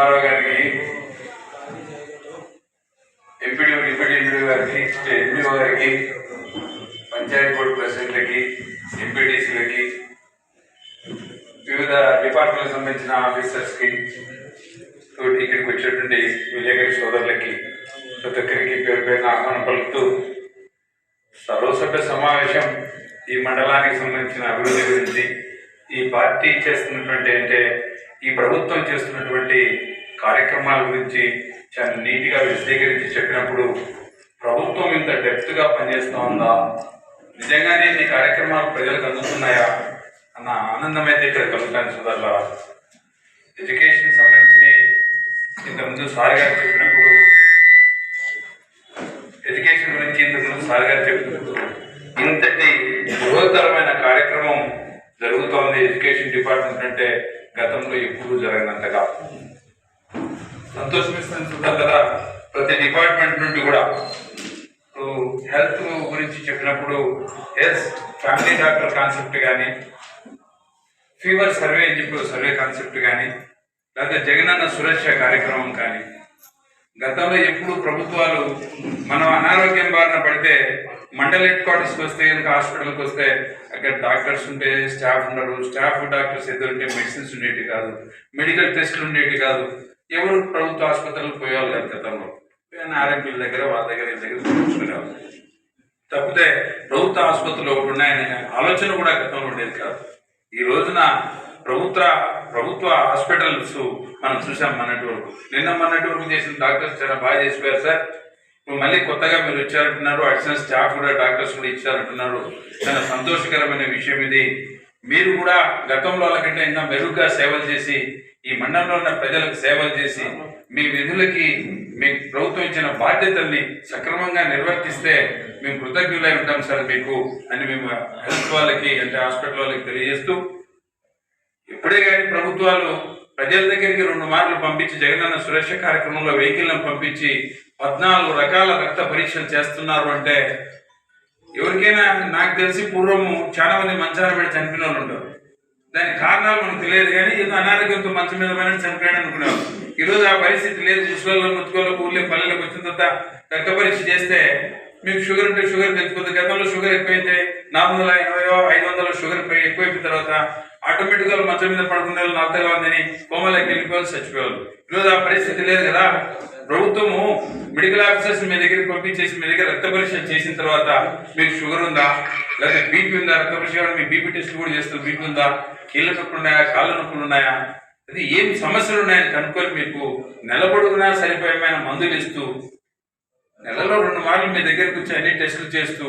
రామారావు గారికి MPD deputy MPD గారికి MPO గారికి పంచాయతీ బోర్డు ప్రెసిడెంట్లకి ఎంపీటీసీలకి వివిధ డిపార్ట్మెంట్లకు సంబంధించిన ఆఫీసర్స్కి ఇక్కడికి వచ్చినటువంటి విలేకరి సోదరులకి ప్రతి ఒక్కరికి పేరు పేరున ఆహ్వానం పలుకుతూ సర్వసభ్య సమావేశం ఈ మండలానికి సంబంధించిన అభివృద్ధి గురించి ఈ పార్టీ చేస్తున్నటువంటి అంటే ఈ ప్రభుత్వం చేస్తున్నటువంటి కార్యక్రమాల గురించి చాలా నీట్గా విశదీకరించి చెప్పినప్పుడు ప్రభుత్వం ఇంత డెప్త్గా పనిచేస్తూ ఉందా? నిజంగానే ఈ కార్యక్రమాలు ప్రజలకు అందుతున్నాయా? అన్న ఆనందం అయితే ఇక్కడ కలుగుతాను సోదరుల ఎడ్యుకేషన్ సంబంధించి ఇంతకుముందు సార్ గారు చెప్పినప్పుడు ఎడ్యుకేషన్ గురించి ఇంతకుముందు సార్ గారు చెప్పినప్పుడు ఇంతటి బృహత్తరమైన కార్యక్రమం జరుగుతోంది ఎడ్యుకేషన్ డిపార్ట్మెంట్ అంటే గతంలో ఎప్పుడూ జరగనంతగా. సంతోషమిస్తుంది కదా ప్రతి డిపార్ట్మెంట్ నుండి కూడా. ఇప్పుడు హెల్త్ గురించి చెప్పినప్పుడు హెల్త్ ఫ్యామిలీ డాక్టర్ కాన్సెప్ట్ కానీ ఫీవర్ సర్వే అని చెప్పి సర్వే కాన్సెప్ట్ కానీ లేకపోతే జగనన్న సురక్ష కార్యక్రమం కానీ గతంలో ఎప్పుడు ప్రభుత్వాలు మనం అనారోగ్యం బారిన పడితే మండల్ హెడ్ క్వార్టర్స్కి వస్తే కనుక హాస్పిటల్కి వస్తే అక్కడ డాక్టర్స్ ఉంటే స్టాఫ్ ఉండరు. స్టాఫ్ డాక్టర్స్ ఎదురుంటే మెడిసిన్స్ ఉండేవి కాదు. మెడికల్ టెస్టులు ఉండేవి కాదు. ఎవరు ప్రభుత్వ ఆసుపత్రులకు పోయేవాళ్ళు కాదు గతంలో. ఆర్ఎంపీల దగ్గర వాళ్ళ దగ్గర దగ్గర చూపించుకునేవాళ్ళు తప్పితే ప్రభుత్వ ఆసుపత్రులు ఒకటి ఉన్నాయనే ఆలోచన కూడా గతంలో ఉండేది కాదు. ఈ రోజున ప్రభుత్వ ప్రభుత్వ హాస్పిటల్స్ మనం చూసాం మొన్నటి వరకు. నిన్న మొన్నటి వరకు చేసిన డాక్టర్స్ చాలా బాగా చేసిపోయారు సార్. ఇప్పుడు మళ్ళీ కొత్తగా మీరు ఇచ్చారంటున్నారు అడిషనల్ స్టాఫ్ కూడా డాక్టర్స్ కూడా ఇచ్చారంటున్నారు. చాలా సంతోషకరమైన విషయం ఇది. మీరు కూడా గతంలో వాళ్ళకంటే ఇంకా మెరుగ్గా సేవలు చేసి ఈ మండలంలో ఉన్న ప్రజలకు సేవలు చేసి మీ విధులకి మీ ప్రభుత్వం ఇచ్చిన బాధ్యతల్ని సక్రమంగా నిర్వర్తిస్తే మేము కృతజ్ఞులై ఉంటాం సార్ మీకు. అని మేము హెల్త్ వాళ్ళకి అంటే హాస్పిటల్ వాళ్ళకి తెలియజేస్తూ ఇప్పుడే కానీ ప్రభుత్వాలు ప్రజల దగ్గరికి రెండు మార్లు పంపించి జగనన్న సురక్ష కార్యక్రమంలో వెహికల్ని పంపించి పద్నాలుగు రకాల రక్త పరీక్షలు చేస్తున్నారు అంటే ఎవరికైనా నాకు తెలిసి పూర్వము చాలా మంది మంచాల మీద చనిపోయిన వాళ్ళు ఉంటారు దానికి కారణాలు మనకు తెలియదు కానీ ఏదో అనారోగ్యంతో మంచం మీద పైన చనిపోయాడు అనుకున్నాం ఈ రోజు ఆ పరిస్థితి లేదు. శిశువుల్లో ముత్తుకోలో ఊళ్ళో పల్లెలకు వచ్చిన తర్వాత రక్త పరీక్ష చేస్తే మీకు షుగర్ ఉంటే షుగర్ పెంచుకుంది గతంలో షుగర్ ఎక్కువైతే నాలుగు వందల ఎనభై ఐదు వందల షుగర్ ఎక్కువైపోయిన తర్వాత ఆటోమేటిక్గా మంచం మీద పడుకునే వాళ్ళు నలతగా ఉందని కోమలకి వెళ్ళిపోవాలి చచ్చిపోవాలి ఈరోజు ఆ పరిస్థితి లేదు కదా? ప్రభుత్వము మెడికల్ ఆఫీసర్స్ మీ దగ్గరికి పంపించేసి మీ దగ్గర రక్త పరీక్ష చేసిన తర్వాత మీకు షుగర్ ఉందా? లేకపోతే బీపీ ఉందా? రక్త పరీక్ష మీ బీపీ టెస్ట్ కూడా చేస్తారు. బీపీ ఉందా? కీళ్ళ నొప్పులు ఉన్నాయా? కాళ్ళ నొప్పులు ఉన్నాయా? అది ఏం సమస్యలు ఉన్నాయని కనుక్కొని మీకు నెలపొడుగునా సరిపోయమైన మందులు ఇస్తూ నెలలో రెండు మార్లు మీ దగ్గరకు వచ్చి అన్ని టెస్టులు చేస్తూ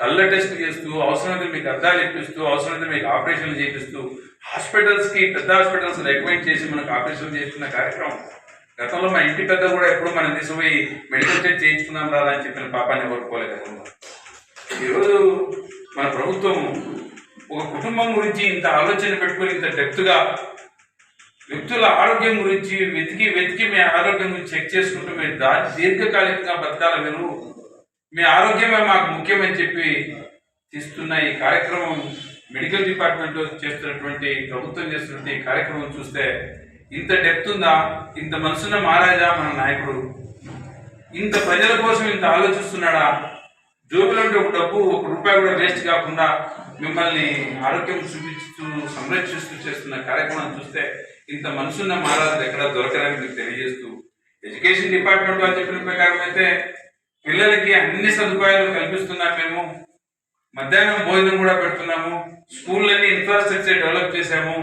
కళ్ళ టెస్ట్ చేస్తూ అవసరమైతే మీకు అద్దాలు ఇప్పిస్తూ అవసరమైతే మీకు ఆపరేషన్లు చేపిస్తూ హాస్పిటల్స్కి పెద్ద హాస్పిటల్స్ రికమెండ్ చేసి మనకు ఆపరేషన్ చేస్తున్న కార్యక్రమం. గతంలో మా ఇంటి పెద్ద కూడా ఎప్పుడు మనం తీసుకుపోయి మెడికల్ టెస్ట్ చేయించుకుందాం రాదా అని చెప్పిన పాపాన్ని కోరుకోలేదు ఈరోజు మన ప్రభుత్వం ఒక కుటుంబం గురించి ఇంత ఆలోచన పెట్టుకుని ఇంత డెప్త్గా వ్యక్తుల ఆరోగ్యం గురించి వెతికి వెతికి మీ ఆరోగ్యం గురించి చెక్ చేసుకుంటూ మీరు దా దీర్ఘకాలికంగా బతకాల మీరు మీ ఆరోగ్యమే మాకు ముఖ్యమని చెప్పి తీస్తున్న ఈ కార్యక్రమం మెడికల్ డిపార్ట్మెంట్లో చేస్తున్నటువంటి ప్రభుత్వం చేస్తున్నటువంటి ఈ కార్యక్రమం చూస్తే ఇంత డెప్త్ ఉందా? ఇంత మనసున్న మహారాజా మన నాయకుడు? ఇంత ప్రజల కోసం ఇంత ఆలోచిస్తున్నాడా? జోబులంటే ఒక డబ్బు ఒక రూపాయి కూడా వేస్ట్ కాకుండా మిమ్మల్ని ఆరోగ్యం చూపిస్తూ సంరక్షిస్తూ చేస్తున్న కార్యక్రమం చూస్తే ఇంత మనసున్న మహారాజు ఎక్కడ దొరకడానికి మీకు తెలియజేస్తూ ఎడ్యుకేషన్ డిపార్ట్మెంట్ వాళ్ళు చెప్పిన ప్రకారం అయితే పిల్లలకి అన్ని సదుపాయాలు కల్పిస్తున్నాం మేము. మధ్యాహ్నం భోజనం కూడా పెడుతున్నాము. స్కూళ్ళని ఇన్ఫ్రాస్ట్రక్చర్ డెవలప్ చేశాము.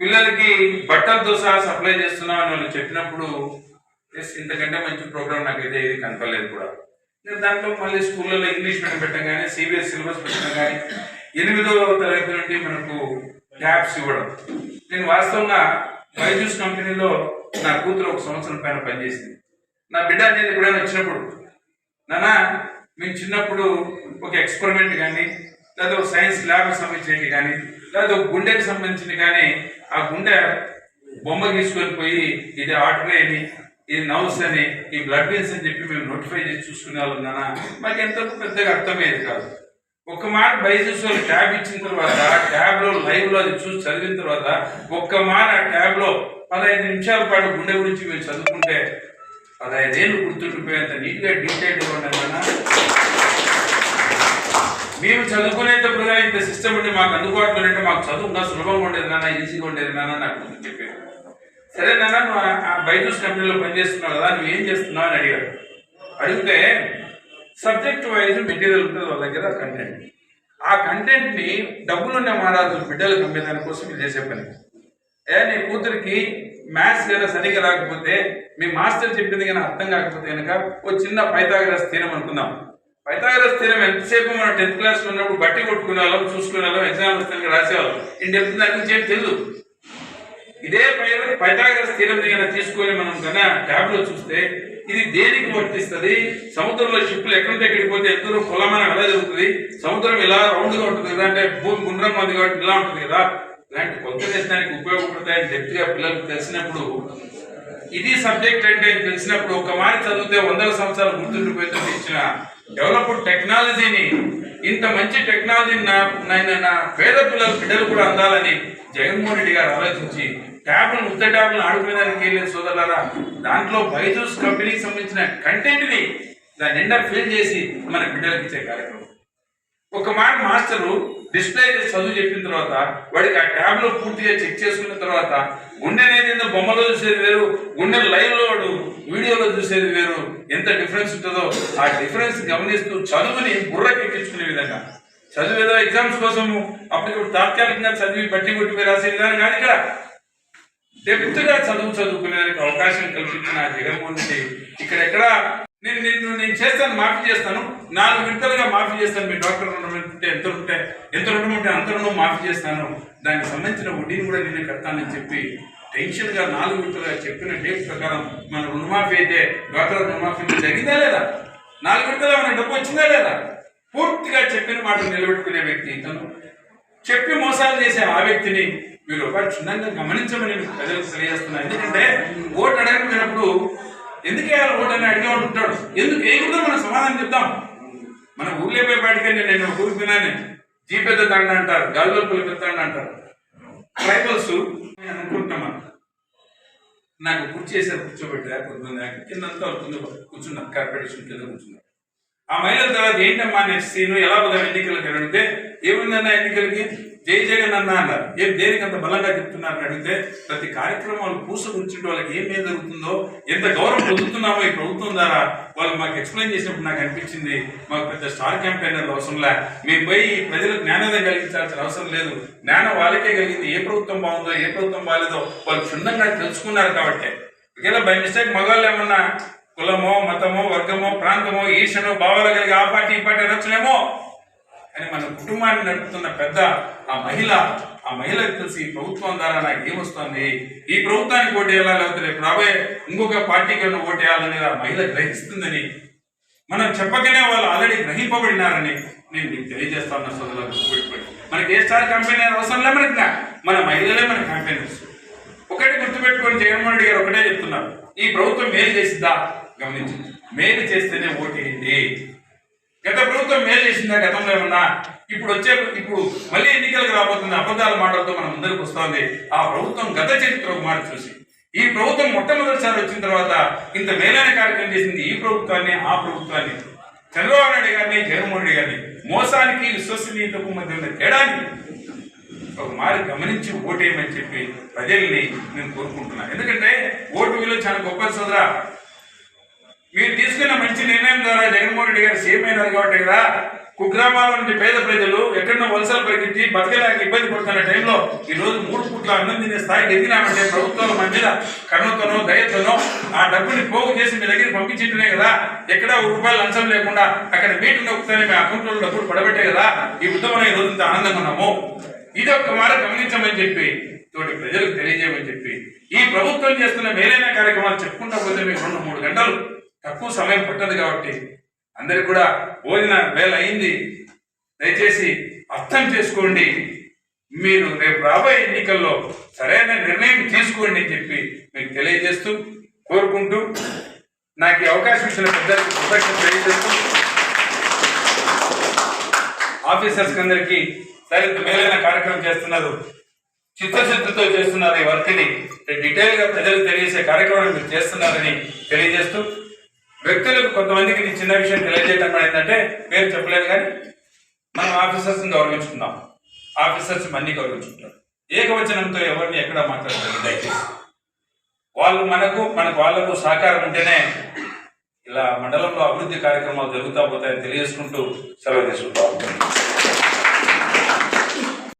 పిల్లలకి బట్టలతో సహా సప్లై చేస్తున్నాం అని వాళ్ళు చెప్పినప్పుడు ఎస్ ఇంతకంటే మంచి ప్రోగ్రామ్ నాకైతే ఇది కనపడలేదు కూడా. నేను దాంట్లో మళ్ళీ స్కూళ్ళలో ఇంగ్లీష్ మీడియం పెట్టడం కానీ సిబిఎస్ సిలబస్ పెట్టడం కానీ ఎనిమిదవ తరగతి నుండి మనకు ట్యాబ్స్ ఇవ్వడం. నేను వాస్తవంగా బైజూస్ కంపెనీలో నా కూతురు ఒక సంవత్సరం పైన పనిచేసింది. నా బిడ్డ అనేది ఎప్పుడైనా వచ్చినప్పుడు నానా మేము చిన్నప్పుడు ఒక ఎక్స్పెరిమెంట్ కానీ లేదా ఒక సైన్స్ ల్యాబ్కి సంబంధించినవి కానీ లేదా ఒక గుండెకి సంబంధించింది కానీ ఆ గుండె బొమ్మ తీసుకొని పోయి ఇది ఆర్టరీ అని ఇది నవ్స్ అని ఈ బ్లడ్ వేస్ అని చెప్పి మేము నోటిఫై చేసి చూసుకునే వాళ్ళం నాన్న. మాకు ఎంతవరకు పెద్దగా అర్థమయ్యేది కాదు. ఒక్క మాట బైజూస్ వాళ్ళు ట్యాబ్ ఇచ్చిన తర్వాత ట్యాబ్లో లైవ్లో అది చూసి చదివిన తర్వాత ఒక్క మాట ఆ ట్యాబ్లో పదహైదు నిమిషాల పాటు గుండె గురించి మేము చదువుకుంటే పదహైదేళ్ళు గుర్తుండిపోయేంత నీట్గా డీటెయిల్డ్గా ఉన్నాను మేము చదువుకునేటప్పుడు కానీ ఇంత సిస్టమ్ ఉంటే మాకు అందుబాటులో ఉంటే మాకు చదువు సులభంగా ఉండేది నాన్న ఈజీగా ఉండేది నాన్న నాకు ముందు చెప్పారు సరే నాన్న నువ్వు ఆ- బైజూస్ కంపెనీలో పనిచేస్తున్నావు కదా నువ్వు ఏం చేస్తున్నావు అని అడిగాడు. అడిగితే సబ్జెక్ట్ వైజ్ మెటీరియల్ ఉంటుంది వాళ్ళ దగ్గర కంటెంట్ ఆ కంటెంట్ని డబ్బులున్న మహారాజు బిడ్డలకు అమ్మేదాని కోసం ఇది చేసే పని. ఏ నీ కూతురికి మ్యాథ్స్ కనుక సరిగ్గా రాకపోతే మీ మాస్టర్ చెప్పింది కానీ అర్థం కాకపోతే కనుక ఓ చిన్న పైతాగరస్ తీరం అనుకుందాం. పైతాగరస్ తీరం ఎంతసేపు మనం టెన్త్ క్లాస్లో ఉన్నప్పుడు బట్టి కొట్టుకునే వాళ్ళం చూసుకునే వాళ్ళం ఎగ్జామ్ వస్తే రాసేవాళ్ళం. ఇన్ డెప్త్ దాని గురించి ఏం తెలియదు ఇదే పై పైథాగరస్ స్థిరం కనుక తీసుకొని మనం కన్నా ట్యాబ్లో చూస్తే ఇది దేనికి వర్తిస్తుంది? సముద్రంలో షిప్లు ఎక్కడి ఎక్కడికి పోతే ఎంత దూరం పొలమైన ఎలా జరుగుతుంది? సముద్రం ఇలా రౌండ్గా ఉంటుంది కదా అంటే భూమి గుండ్రం ఉంది కాబట్టి ఇలా ఉంటుంది కదా. ఇలాంటి కొత్త దేశానికి ఉపయోగపడతాయని డెప్త్గా పిల్లలకు తెలిసినప్పుడు ఇది సబ్జెక్ట్ అంటే తెలిసినప్పుడు ఒక మారి చదివితే వందల సంవత్సరాలు గుర్తుండిపోతుంది ఇచ్చిన డెవలప్డ్ టెక్నాలజీని ఇంత మంచి టెక్నాలజీని నా నా- పేద పిల్లల బిడ్డలు కూడా అందాలని జగన్మోహన్ రెడ్డి గారు ఆలోచించి ట్యాబ్లను ఉత్త ట్యాబ్లను ఆడుకునేదానికి వెళ్ళిన సోదరులారా దాంట్లో బైజూస్ కంపెనీకి సంబంధించిన కంటెంట్ని దాని నిండా ఫిల్ చేసి మన బిడ్డలకు ఇచ్చే కార్యక్రమం. ఒక మాట మాస్టరు డిస్ప్లే చేసి చదువు చెప్పిన తర్వాత వాడికి ఆ ట్యాబ్లో పూర్తిగా చెక్ చేసుకున్న తర్వాత గుండె అనేది బొమ్మలో చూసేది వేరు గుండె లైవ్లో వాడు వీడియోలో చూసేది వేరు. ఎంత డిఫరెన్స్ ఉంటుందో ఆ డిఫరెన్స్ గమనిస్తూ చదువుని బుర్రకెక్కించుకునే విధంగా. చదువు ఏదో ఎగ్జామ్స్ కోసము అప్పటికప్పుడు తాత్కాలికంగా చదివి బట్టి కొట్టి రాసే విధానం కానీ ఇక్కడ. డెప్త్గా చదువు చదువుకునేదానికి అవకాశం కల్పించిన జగన్మోహన్ రెడ్డి ఇక్కడెక్కడ నేను నేను నేను చేస్తాను మాఫీ చేస్తాను. నాలుగు విడతలుగా మాఫీ చేస్తాను. మీ డాక్టర్ రుణం ఉంటే ఎంత ఉంటే ఎంత రుణం ఉంటే అంత రుణం మాఫీ చేస్తాను. దానికి సంబంధించిన వడ్డీని కూడా నేనే కడతానని చెప్పి టెన్షన్గా నాలుగు విడతలుగా చెప్పిన డేట్ ప్రకారం మన రుణమాఫీ అయితే డాక్టర్ రుణమాఫీ జరిగిందా లేదా? నాలుగు విడతలు మన డబ్బు వచ్చిందా లేదా? పూర్తిగా చెప్పిన మాట నిలబెట్టుకునే వ్యక్తి ఇతను. చెప్పి మోసాలు చేసే ఆ వ్యక్తిని మీరు ఒక క్షుణ్ణంగా గమనించమని ప్రజలకు తెలియజేస్తున్నాను ఎందుకంటే ఓటు అడగకపోయినప్పుడు ఎందుకు వేయాలి ఓటు అని అడిగేవాడు ఉంటాడు ఎందుకు వేయకుండా మనం సమాధానం చెప్తాం? మన ఊళ్ళో పోయి బయటకండి నేను ఒక ఊరికి విన్నాను జీ పెద్ద తండ అంటారు గాలిలో పెద్ద తండ అంటారు. ట్రైబల్స్ అనుకుంటున్నాం మనం. నాకు కుర్చీ చేశారు కూర్చోబెట్టారు కొంతమంది కిందంతా కింద కూర్చున్నారు కార్పొరేషన్ కింద కూర్చున్నారు. ఆ మహిళల తర్వాత ఏంటమ్మా నెక్స్ట్ సీను ఎలా పోదాం ఎన్నికలకు అడిగితే ఏముందన్న ఎన్నికలకి? జై జగన్ అన్న అన్నారు ఏం దేనికి అంత బలంగా చెప్తున్నారని అడిగితే ప్రతి కార్యక్రమాలు పూస కూర్చుంటే వాళ్ళకి ఏం ఏం జరుగుతుందో ఎంత గౌరవం పొందుతున్నామో ఈ ప్రభుత్వం ద్వారా వాళ్ళు మాకు ఎక్స్ప్లెయిన్ చేసినప్పుడు నాకు అనిపించింది మాకు పెద్ద స్టార్ క్యాంపెయినర్లు అవసరం లే. మేము పోయి ప్రజలకు జ్ఞానోదయం కలిగించాల్సిన అవసరం లేదు. జ్ఞానం వాళ్ళకే కలిగింది. ఏ ప్రభుత్వం బాగుందో ఏ ప్రభుత్వం బాగాలేదో వాళ్ళు క్షుణ్ణంగా తెలుసుకున్నారు కాబట్టి. ఒకవేళ బై మిస్టేక్ మగవాళ్ళు ఏమన్నా కులమో మతమో వర్గమో ప్రాంతమో ఈర్షనో భావాలు కలిగి ఆ పార్టీ ఈ పార్టీ అనొచ్చునేమో కానీ మన కుటుంబాన్ని నడుపుతున్న పెద్ద ఆ మహిళ ఆ మహిళకు తెలిసి ప్రభుత్వం ద్వారా నాకు ఏమొస్తుంది? ఈ ప్రభుత్వానికి ఓటు వేయాలా లేకపోతే రేపు రాబోయే ఇంకొక పార్టీకి ఏమైనా ఓటు వేయాలనేది ఆ మహిళ గ్రహిస్తుందని మనం చెప్పకనే వాళ్ళు ఆల్రెడీ గ్రహింపబడినారని నేను మీకు తెలియజేస్తా ఉన్న సోదరులకు గుర్తుపెట్టుకోండి. మనకి ఏ స్టార్ కంపెనీ అవసరం లే మనకి మన మహిళలే మన కంపెనీస్ ఒకటి గుర్తుపెట్టుకొని జగన్మోహన్ రెడ్డి గారు ఒకటే చెప్తున్నారు. ఈ ప్రభుత్వం మేలు చేసిద్దా? గమనించండి. మేలు చేస్తేనే ఓటేయండి గత ప్రభుత్వం మేలు చేసిందా? గతంలో ఏమన్నా? ఇప్పుడు వచ్చే ఇప్పుడు మళ్ళీ ఎన్నికలకు రాబోతున్న అబద్ధాల మాటలతో మనం ముందరికి వస్తోంది. ఆ ప్రభుత్వం గత చరిత్ర ఒక మాట చూసి ఈ ప్రభుత్వం మొట్టమొదటిసారి వచ్చిన తర్వాత ఇంత మేలైన కార్యక్రమం చేసింది ఈ ప్రభుత్వాన్ని ఆ ప్రభుత్వాన్ని. చంద్రబాబు నాయుడు గారిని జగన్మోహన్ రెడ్డి గారిని. మోసానికి విశ్వసనీయతకు మధ్య ఉన్న తేడాన్ని ఒక మారి గమనించి ఓటేయమని చెప్పి ప్రజల్ని నేను కోరుకుంటున్నాను. ఎందుకంటే ఓటు విలువ చాలా గొప్ప సోదరా. మీరు తీసుకున్న మంచి నిర్ణయం ద్వారా జగన్మోహన్ రెడ్డి గారు సీఎం అయినారు కాబట్టి కదా కుగ్రామాల నుండి పేద ప్రజలు ఎక్కడో వలసలు పరిగెత్తి బతకలేక ఇబ్బంది పడుతున్న టైంలో ఈ రోజు మూడు పూట్ల అన్నం తినే స్థాయికి ఎదిగినామంటే ప్రభుత్వాల మన మీద కరుణతోనో దయతోనో ఆ డబ్బుని పోగు చేసి మీ దగ్గర పంపించింటేనే కదా ఎక్కడ ఒక రూపాయలు లంచం లేకుండా అక్కడ మీటింగ్ నొక్కుతానే మీ అకౌంట్లో డబ్బులు పడబెట్టే కదా ఈ ఉద్యమం ఈ రోజు ఇంత ఆనందంగా ఉన్నాము. ఇది ఒక్క మాట గమనించమని చెప్పి తోటి ప్రజలకు తెలియజేయమని చెప్పి ఈ ప్రభుత్వం చేస్తున్న మేలైన కార్యక్రమాలు చెప్పుకుంటా పోతే మీకు రెండు మూడు గంటలు. తక్కువ సమయం పట్టదు కాబట్టి అందరికి కూడా భోజన వేళ అయింది. దయచేసి అర్థం చేసుకోండి. మీరు రేపు రాబోయే ఎన్నికల్లో సరైన నిర్ణయం తీసుకోండి అని చెప్పి మీకు తెలియజేస్తూ కోరుకుంటూ నాకు ఈ అవకాశం ఇచ్చిన పెద్దలకు కృతజ్ఞత తెలియజేస్తూ ఆఫీసర్స్ అందరికీ సరిగ్గా మేలైన కార్యక్రమం చేస్తున్నారు. చిత్తశుద్ధితో చేస్తున్నారు ఈ వర్క్ని. డీటెయిల్గా ప్రజలకు తెలియజేసే కార్యక్రమాన్ని మీరు చేస్తున్నారని తెలియజేస్తూ వ్యక్తులకు కొంతమందికి చిన్న విషయం తెలియజేయటం ఏంటంటే పేరు చెప్పలేదు కానీ మనం ఆఫీసర్స్ గౌరవించుకుందాం. ఆఫీసర్స్ అన్ని గౌరవించుకుంటారు. ఏకవచనంతో ఎవరిని ఎక్కడ మాట్లాడలేదు దయచేసి. వాళ్ళు మనకు మనకు వాళ్ళకు సహకారం ఉంటేనే ఇలా మండలంలో అభివృద్ధి కార్యక్రమాలు జరుగుతా పోతాయని తెలియజేసుకుంటూ సెలవు తీసుకుంటాం